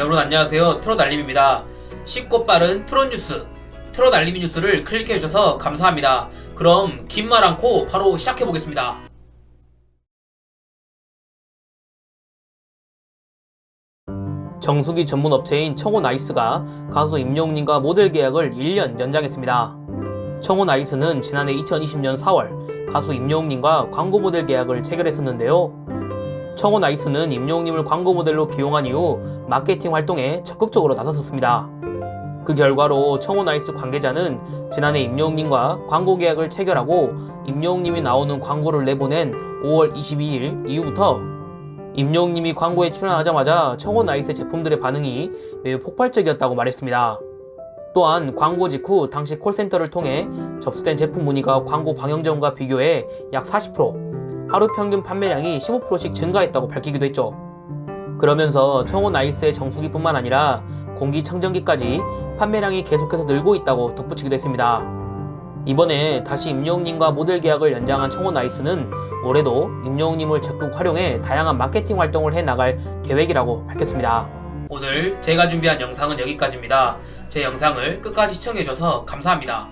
네, 여러분 안녕하세요. 트롯 알림입니다. 쉽고 빠른 트롯 뉴스, 트롯 알림이 뉴스를 클릭해 주셔서 감사합니다. 그럼 긴 말 않고 바로 시작해 보겠습니다. 정수기 전문 업체인 청호 나이스가 가수 임영웅님과 모델 계약을 1년 연장했습니다. 청호 나이스는 지난해 2020년 4월 가수 임영웅님과 광고 모델 계약을 체결했었는데요. 청호 나이스는 임영웅님을 광고 모델로 기용한 이후 마케팅 활동에 적극적으로 나섰었습니다. 그 결과로 청호 나이스 관계자는 지난해 임영웅님과 광고 계약을 체결하고 임영웅님이 나오는 광고를 내보낸 5월 22일 이후부터 임영웅님이 광고에 출연하자마자 청호 나이스 제품들의 반응이 매우 폭발적이었다고 말했습니다. 또한 광고 직후 당시 콜센터를 통해 접수된 제품 문의가 광고 방영 전과 비교해 약 40%, 하루 평균 판매량이 15%씩 증가했다고 밝히기도 했죠. 그러면서 청호 나이스의 정수기뿐만 아니라 공기청정기까지 판매량이 계속해서 늘고 있다고 덧붙이기도 했습니다. 이번에 다시 임영웅님과 모델 계약을 연장한 청호 나이스는 올해도 임영웅님을 적극 활용해 다양한 마케팅 활동을 해 나갈 계획이라고 밝혔습니다. 오늘 제가 준비한 영상은 여기까지입니다. 제 영상을 끝까지 시청해주셔서 감사합니다.